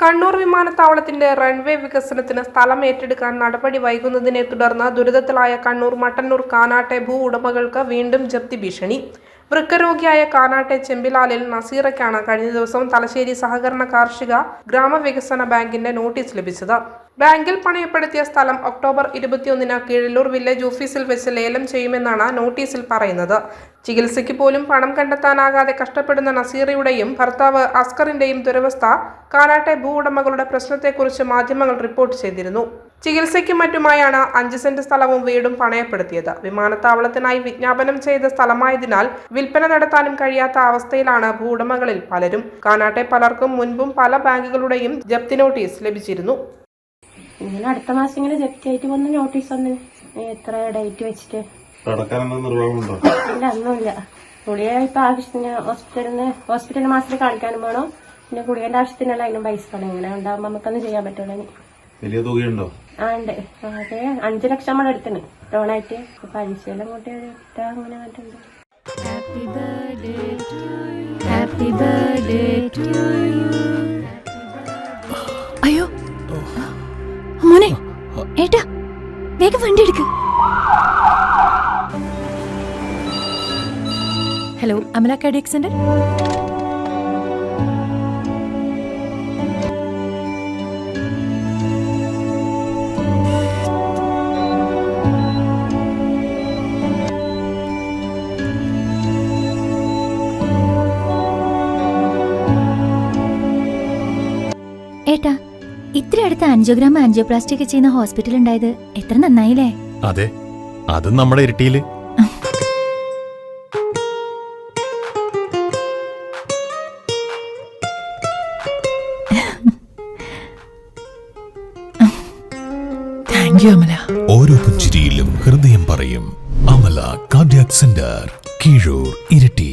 കണ്ണൂർ വിമാനത്താവളത്തിന്റെ റൺവേ വികസനത്തിന് സ്ഥലം ഏറ്റെടുക്കാൻ നടപടി വൈകുന്നതിനെ തുടർന്ന് ദുരിതത്തിലായ കണ്ണൂർ മട്ടന്നൂർ കാനാട്ടെ ഭൂ ഉടമകൾക്ക് വീണ്ടും ജപ്തി ഭീഷണി. വൃക്കരോഗിയായ കാനാട്ടെ ചെമ്പിലാലിൽ നസീറയ്ക്കാണ് കഴിഞ്ഞ ദിവസം തലശ്ശേരി സഹകരണ കാർഷിക ഗ്രാമവികസന ബാങ്കിന്റെ നോട്ടീസ് ലഭിച്ചത്. ബാങ്കിൽ പണയപ്പെടുത്തിയ സ്ഥലം ഒക്ടോബർ ഇരുപത്തിയൊന്നിന് കീഴല്ലൂർ വില്ലേജ് ഓഫീസിൽ വെച്ച് ലേലം ചെയ്യുമെന്നാണ് നോട്ടീസിൽ പറയുന്നത്. ചികിത്സയ്ക്ക് പോലും പണം കണ്ടെത്താനാകാതെ കഷ്ടപ്പെടുന്ന നസീറയുടെയും ഭർത്താവ് അസ്കറിന്റെയും ദുരവസ്ഥ കാനാട്ടെ ഭൂ ഉടമകളുടെ പ്രശ്നത്തെക്കുറിച്ച് മാധ്യമങ്ങൾ റിപ്പോർട്ട് ചെയ്തിരുന്നു. ചികിത്സയ്ക്കും മറ്റുമായാണ് അഞ്ച് സെന്റ് സ്ഥലവും വീടും പണയപ്പെടുത്തിയത്. വിമാനത്താവളത്തിനായി വിജ്ഞാപനം ചെയ്ത സ്ഥലമായതിനാൽ വിൽപ്പന നടത്താനും കഴിയാത്ത അവസ്ഥയിലാണ് ഭൂവുടമകളിൽ പലരും. കാനാട്ടെ പലർക്കും മുൻപും പല ബാങ്കുകളുടെയും ജപ്തി നോട്ടീസ് ലഭിച്ചിരുന്നു. ഇങ്ങനെ അടുത്ത മാസം ഇങ്ങനെ ജപ്തി ആയിട്ട് വന്ന് നോട്ടീസ് വന്ന് എത്ര ഡേറ്റ് വെച്ചിട്ട്? ഇല്ല ഒന്നുമില്ല. ഗുളിക ഇപ്പൊ ആവശ്യത്തിന് ഹോസ്പിറ്റലിന് ഹോസ്പിറ്റലിൽ മാസത്തിൽ കാണിക്കാനും വേണം? പിന്നെ ഗുളികന്റെ ആവശ്യത്തിനല്ല അതിനും പൈസ വേണം. ഇങ്ങനെ ഉണ്ടാകുമ്പോൾ നമുക്കൊന്നും ചെയ്യാൻ പറ്റുള്ളൂ വലിയ തുകയുണ്ടോ? ആ ഉണ്ട്. അതെ അഞ്ചു ലക്ഷം നമ്മൾ എടുത്തിന് ലോണായിട്ട് പലിശയെല്ലാം കൂട്ടി ഒരു അങ്ങനെ മറ്റുണ്ട് ഹാപ്പി ബർത്ത്ഡേ to you. അയ്യോ. മോനെ ഏട്ടാ വേഗം വണ്ടി എടുക്ക്. ഹലോ അമല കാർഡിയക് സെന്റർ ഏട്ടാ ഇത്ര അടുത്ത് അഞ്ചോഗ്രാം ആൻജിയോപ്ലാസ്റ്റി ഒക്കെ ചെയ്യുന്ന ഹോസ്പിറ്റൽ ഉണ്ടായത് എത്ര നന്നായില്ലേ? അതെ അതും നമ്മുടെ ഇരിട്ടിയിൽ. താങ്ക് യു അമല ഓരോ പുഞ്ചിരിയിലും ഹൃദയം പറയും. Amala cardiac centre Keezhur Iritty.